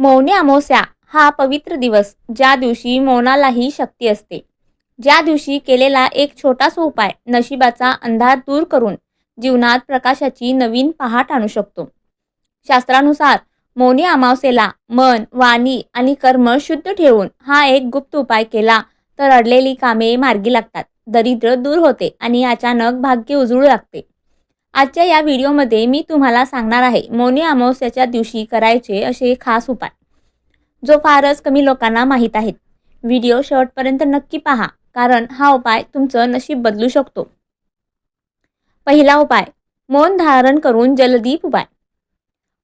मौनी अमावस्या हा पवित्र दिवस ज्या दिवशी मौनालाही शक्ती असते. ज्या दिवशी केलेला एक छोटासा उपाय नशिबाचा अंधार दूर करून जीवनात प्रकाशाची नवीन पहाट आणू शकतो. शास्त्रानुसार मौनी अमावस्येला मन वाणी आणि कर्म शुद्ध ठेवून हा एक गुप्त उपाय केला तर अडलेली कामे मार्गी लागतात. दरिद्र दूर होते आणि अचानक भाग्य उजळू लागते. आजच्या या व्हिडिओमध्ये मी तुम्हाला सांगणार आहे मौनी अमावस्याच्या दिवशी करायचे असे खास उपाय. जो फारच कमी लोकांना माहीत आहेत. व्हिडिओ शेवटपर्यंत नक्की पहा कारण हा उपाय तुमचं नशीब बदलू शकतो. पहिला उपाय मौन धारण करून जलदीप उपाय.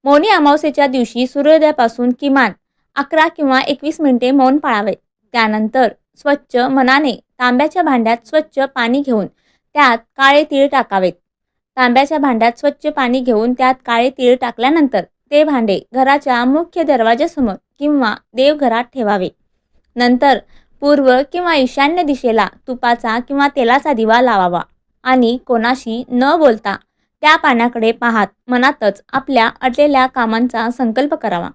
मौनी अमावस्येच्या दिवशी सूर्योदयापासून किमान अकरा किंवा एकवीस मिनिटे मौन पाळावे. त्यानंतर स्वच्छ मनाने तांब्याच्या भांड्यात स्वच्छ पाणी घेऊन त्यात काळे तीळ टाकावेत. तांब्याच्या भांड्यात स्वच्छ पाणी घेऊन त्यात काळे तीळ टाकल्यानंतर ते भांडे घराच्या मुख्य दरवाजासमोर किंवा देवघरात ठेवावे. नंतर पूर्व किंवा ईशान्य दिशेला तुपाचा किंवा तेलाचा दिवा लावावा आणि कोणाशी न बोलता त्या पाण्याकडे पाहत मनातच आपल्या अडलेल्या कामांचा संकल्प करावा.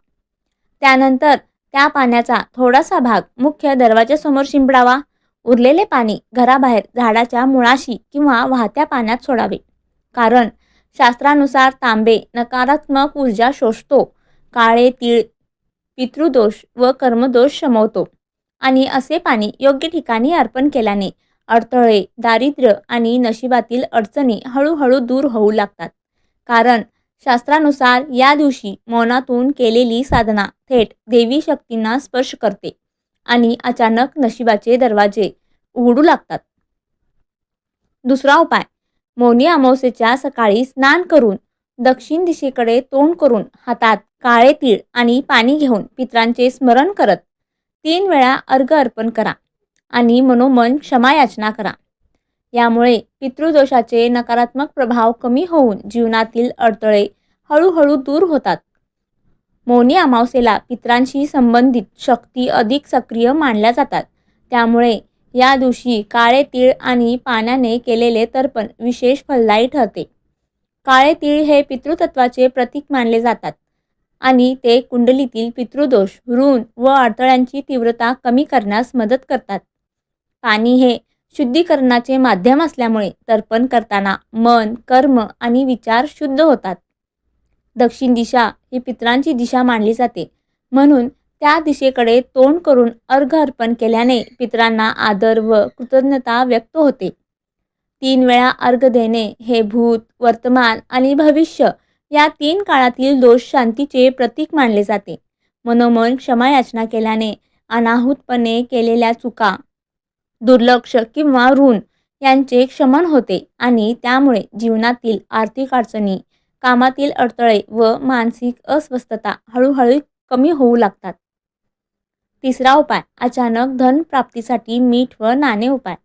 त्यानंतर त्या पाण्याचा थोडासा भाग मुख्य दरवाजासमोर शिंपडावा. उरलेले पाणी घराबाहेर झाडाच्या मुळाशी किंवा वाहत्या पाण्यात सोडावे. कारण शास्त्रानुसार तांबे नकारात्मक ऊर्जा शोषतो काळे तीळ पितृदोष व कर्मदोष शमवतो. आणि असे पाणी योग्य ठिकाणी अर्पण केल्याने अडथळे दारिद्र्य आणि नशिबातील अडचणी हळूहळू दूर होऊ लागतात. कारण शास्त्रानुसार या दिवशी मौनातून केलेली साधना थेट देवी शक्तींना स्पर्श करते आणि अचानक नशिबाचे दरवाजे उघडू लागतात. दुसरा उपाय मौनी अमावस्येच्या सकाळी स्नान करून दक्षिण दिशेकडे तोंड करून हातात काळे तीळ आणि पाणी घेऊन पित्रांचे स्मरण करत तीन वेळा अर्घ अर्पण करा आणि मनोमन क्षमायाचना करा. यामुळे पितृदोषाचे नकारात्मक प्रभाव कमी होऊन जीवनातील अडथळे हळूहळू दूर होतात. मौनी अमावस्येला पित्रांशी संबंधित शक्ती अधिक सक्रिय मानल्या जातात. त्यामुळे या दिवशी काळे तीळ आणि पाण्याने केलेले तर्पण विशेष फलदायी ठरते. काळे तीळ हे पितृतत्वाचे प्रतीक मानले जातात आणि ते कुंडलीतील पितृदोष ऋण व अडथळ्यांची तीव्रता कमी करण्यास मदत करतात. पाणी हे शुद्धीकरणाचे माध्यम असल्यामुळे तर्पण करताना मन कर्म आणि विचार शुद्ध होतात. दक्षिण दिशा ही पितरांची दिशा मानली जाते. म्हणून त्या दिशेकडे तोंड करून अर्घ अर्पण केल्याने पितरांना आदर व कृतज्ञता व्यक्त होते. तीन वेळा अर्घ देणे हे भूत वर्तमान आणि भविष्य या तीन काळातील दोष शांतीचे प्रतीक मानले जाते. मनोमन क्षमायाचना केल्याने अनाहूतपणे केलेल्या चुका दुर्लक्ष किंवा ऋण यांचे क्षमन होते आणि त्यामुळे जीवनातील आर्थिक अडचणी कामातील अडथळे व मानसिक अस्वस्थता हळूहळू कमी होऊ लागतात. तिसरा उपाय अचानक धन प्राप्तीसाठी मीठ व नाणे उपाय.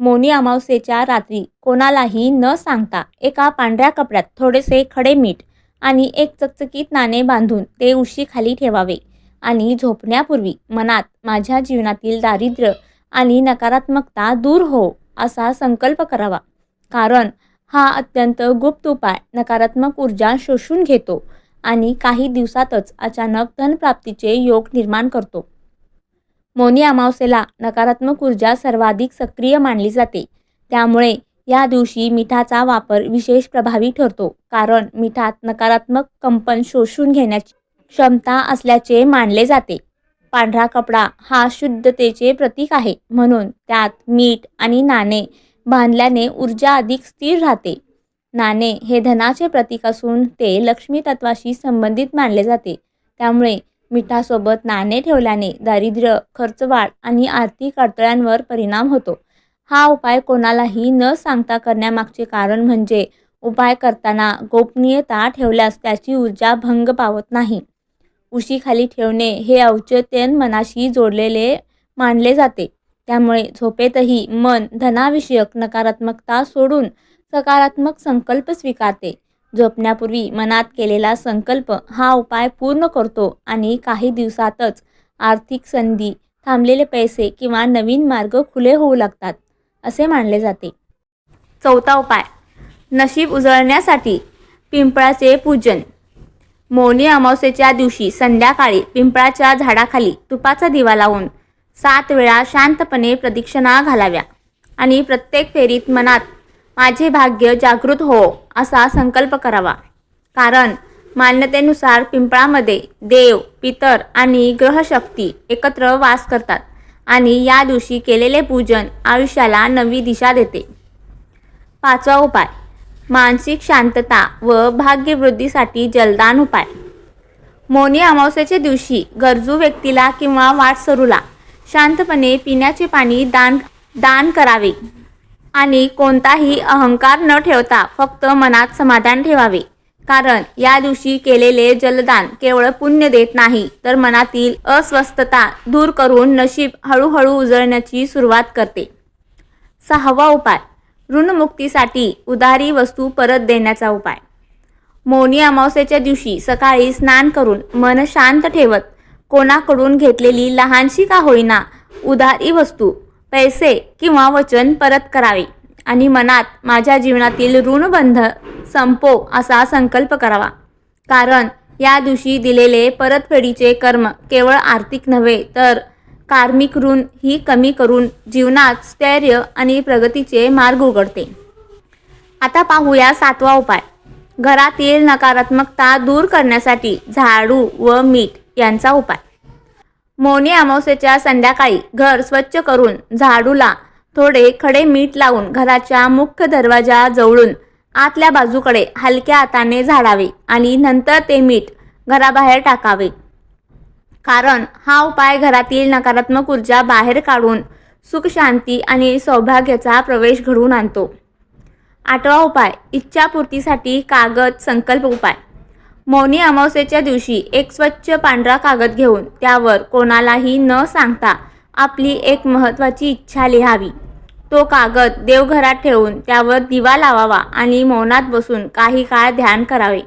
मौनी अमावस्येच्या रात्री कोणालाही न सांगता एका पांढऱ्या कपड्यात थोडेसे खडे मीठ आणि एक चकचकीत नाणे बांधून ते उशीखाली ठेवावे आणि झोपण्यापूर्वी मनात माझ्या जीवनातील दारिद्र्य आणि नकारात्मकता दूर हो असा संकल्प करावा. कारण हा अत्यंत गुप्त उपाय नकारात्मक ऊर्जा शोषून घेतो आणि काही दिवसातच अचानक धनप्राप्तीचे योग निर्माण करतो. मौनी अमावस्येला नकारात्मक ऊर्जा सर्वाधिक सक्रिय मानली जाते. त्यामुळे या दिवशी मिठाचा वापर विशेष प्रभावी ठरतो कारण मिठात नकारात्मक कंपन शोषून घेण्याची क्षमता असल्याचे मानले जाते. पांढरा कपडा हा शुद्धतेचे प्रतीक आहे म्हणून त्यात मीठ आणि नाणे बांधल्याने ऊर्जा अधिक स्थिर राहते. नाणे हे धनाचे प्रतीक असून ते लक्ष्मी तत्वाशी संबंधित मानले जाते. त्यामुळे मिठासोबत नाणे ठेवल्याने दारिद्र्य खर्चवाढ आणि आर्थिक अडथळ्यांवर परिणाम होतो. हा उपाय कोणालाही न सांगता करण्यामागचे कारण म्हणजे उपाय करताना गोपनीयता ठेवल्यास त्याची ऊर्जा भंग पावत नाही. उशीखाली ठेवणे हे औचित्यन मनाशी जोडलेले मानले जाते. त्यामुळे झोपेतही मन धनाविषयक नकारात्मकता सोडून सकारात्मक संकल्प स्वीकारते. झोपण्यापूर्वी मनात केलेला संकल्प हा उपाय पूर्ण करतो आणि काही दिवसातच आर्थिक संधी थांबलेले पैसे किंवा नवीन मार्ग खुले होऊ लागतात असे मानले जाते. चौथा उपाय नशीब उजळण्यासाठी पिंपळाचे पूजन. मौनी अमावस्येच्या दिवशी संध्याकाळी पिंपळाच्या झाडाखाली तुपाचा दिवा लावून सात वेळा शांतपणे प्रदक्षिणा घालाव्या आणि प्रत्येक फेरीत मनात माझे भाग्य जागृत हो असा संकल्प करावा. कारण मान्यतेनुसार पिंपळामध्ये देव पितर आणि ग्रहशक्ती एकत्र वास करतात आणि या दिवशी केलेले पूजन आयुष्याला नवी दिशा देते. पाचवा उपाय मानसिक शांतता व भाग्यवृद्धीसाठी जलदान उपाय. मौनी अमावस्येच्या दिवशी गरजू व्यक्तीला किंवा वाटसरूला शांतपणे पिण्याचे पाणी दान दान करावे. आणि कोणताही अहंकार न ठेवता फक्त मनात समाधान ठेवावे. कारण या दिवशी केलेले जलदान केवळ पुण्य देत नाही तर मनातील अस्वस्थता दूर करून नशीब हळूहळू उजळण्याची सुरुवात करते. सहावा उपाय ऋणमुक्तीसाठी उधारी वस्तू परत देण्याचा उपाय. मौनी अमावस्येच्या दिवशी सकाळी स्नान करून मन शांत ठेवत कोणाकडून घेतलेली लहानशी का होईना उधारी वस्तू पैसे किंवा वचन परत करावे. आणि मनात माझ्या जीवनातील ऋणबंध संपो असा संकल्प करावा. कारण या दिवशी दिलेले परतफेडीचे कर्म केवळ आर्थिक नव्हे तर कार्मिक ऋण ही कमी करून जीवनात स्थैर्य आणि प्रगतीचे मार्ग उघडते. आता पाहूया सातवा उपाय. घरातील नकारात्मकता दूर करण्यासाठी झाडू व मीठ यांचा उपाय. मौनी अमावस्येच्या संध्याकाळी घर स्वच्छ करून झाडूला थोडे खडे मीठ लावून घराच्या मुख्य दरवाजा जवळून आतल्या बाजूकडे हलक्या हाताने झाडावे आणि नंतर ते मीठ घराबाहेर टाकावे. कारण हा उपाय घरातील नकारात्मक ऊर्जा बाहेर काढून सुख शांती आणि सौभाग्याचा प्रवेश घडवून आणतो. आठवा उपाय इच्छापूर्तीसाठी कागद संकल्प उपाय. मौनी अमावस्येच्या दिवशी एक स्वच्छ पांढरा कागद घेऊन त्यावर कोणालाही न सांगता आपली एक महत्त्वाची इच्छा लिहावी. तो कागद देवघरात ठेवून त्यावर दिवा लावावा आणि मौनात बसून काही काळ ध्यान करावे.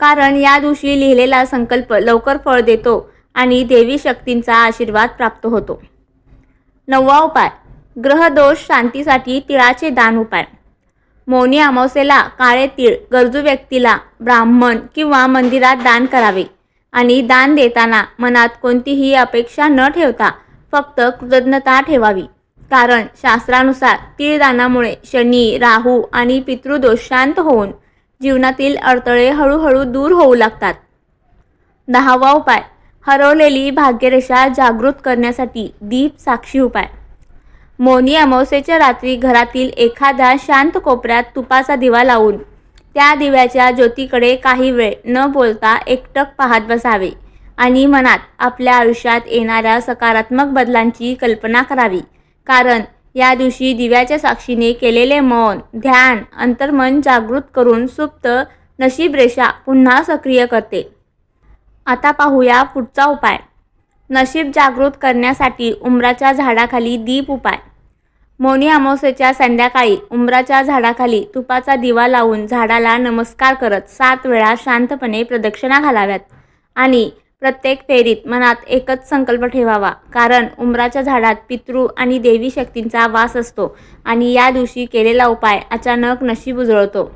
कारण या दिवशी लिहिलेला संकल्प लवकर फळ देतो आणि देवी शक्तींचा आशीर्वाद प्राप्त होतो. नववा उपाय. ग्रहदोष शांतीसाठी तिळाचे दान उपाय. मौनी अमावस्येला काळे तीळ गरजू व्यक्तीला ब्राह्मण किंवा मंदिरात दान करावे. आणि दान देताना मनात कोणतीही अपेक्षा न ठेवता फक्त कृतज्ञता ठेवावी. कारण शास्त्रानुसार तीळदानामुळे शनी राहू आणि पितृदोष शांत होऊन जीवनातील अडथळे हळूहळू दूर होऊ लागतात. दहावा उपाय हरवलेली भाग्यरेषा जागृत करण्यासाठी दीप साक्षी उपाय. मौनी अमावस्येच्या रात्री घरातील एखाद्या शांत कोपऱ्यात तुपाचा दिवा लावून त्या दिव्याच्या ज्योतीकडे काही वेळ न बोलता एकटक पाहत बसावे आणि मनात आपल्या आयुष्यात येणाऱ्या सकारात्मक बदलांची कल्पना करावी. कारण या दिवशी दिव्याच्या साक्षीने केलेले मौन ध्यान अंतर्मन जागृत करून सुप्त नशीब रेषा पुन्हा सक्रिय करते. आता पाहूया पुढचा उपाय. नशीब जागृत करण्यासाठी उंबराच्या झाडाखाली दीप उपाय. मौनी अमावस्येच्या संध्याकाळी उंबराच्या झाडाखाली तुपाचा दिवा लावून झाडाला नमस्कार करत सात वेळा शांतपणे प्रदक्षिणा घालाव्यात. आणि प्रत्येक फेरीत मनात एकच संकल्प ठेवावा कारण उंबराच्या झाडात पितृ आणि देवी शक्तींचा वास असतो आणि या दिवशी केलेला उपाय अचानक नशीब उजळतो.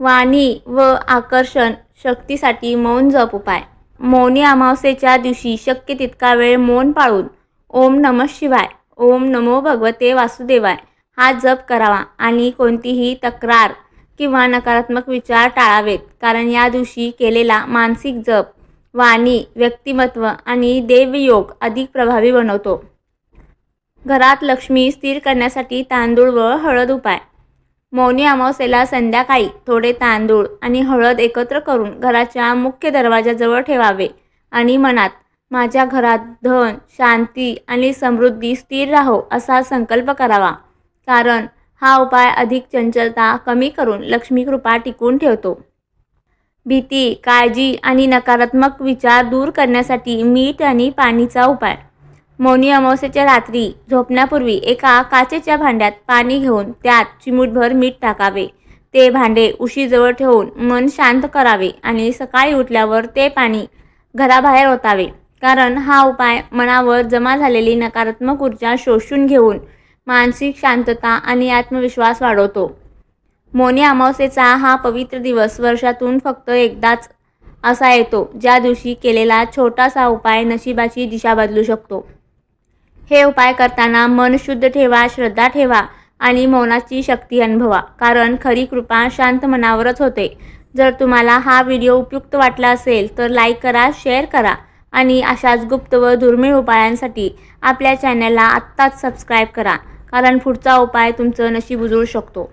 वाणी व आकर्षण शक्तीसाठी मौन जप उपाय. मौनी अमावस्येच्या दिवशी शक्य तितका वेळ मौन पाळून ओम नम शिवाय ओम नमो भगवते वासुदेवाय. हा जप करावा आणि कोणतीही तक्रार किंवा नकारात्मक विचार टाळावेत कारण या दिवशी केलेला मानसिक जप वाणी व्यक्तिमत्व आणि देवयोग अधिक प्रभावी बनवतो. घरात लक्ष्मी स्थिर करण्यासाठी तांदूळ व हळद उपाय. मौनी अमावस्येला संध्याकाळी थोडे तांदूळ आणि हळद एकत्र करून घराच्या मुख्य दरवाजाजवळ ठेवावे आणि मनात माझ्या घरात धन शांती आणि समृद्धी स्थिर राहो असा संकल्प करावा. कारण हा उपाय अधिक चंचलता कमी करून लक्ष्मी कृपा टिकून ठेवतो. भीती काळजी आणि नकारात्मक विचार दूर करण्यासाठी मीठ आणि पाणीचा उपाय. मौनी अमावस्येच्या रात्री झोपण्यापूर्वी एका काचेच्या भांड्यात पाणी घेऊन त्यात चिमूटभर मीठ टाकावे. ते भांडे उशीजवळ ठेवून मन शांत करावे आणि सकाळी उठल्यावर ते पाणी घराबाहेर ओतावे. कारण हा उपाय मनावर जमा झालेली नकारात्मक ऊर्जा शोषून घेऊन मानसिक शांतता आणि आत्मविश्वास वाढवतो. मौनी अमावस्येचा हा पवित्र दिवस वर्षातून फक्त एकदाच असा येतो ज्या दिवशी केलेला छोटासा उपाय नशिबाची दिशा बदलू शकतो. हे उपाय करताना मन शुद्ध ठेवा श्रद्धा ठेवा आणि मौनाची शक्ती अनुभवा कारण खरी कृपा शांत मनावरच होते. जर तुम्हाला हा व्हिडिओ उपयुक्त वाटला असेल तर लाईक करा शेअर करा आणि अशाच गुप्त व दुर्मिळ उपायांसाठी आपल्या चॅनलला आत्ताच सबस्क्राईब करा. कारण पुढचा उपाय तुमचं नशीब उजळू शकतो.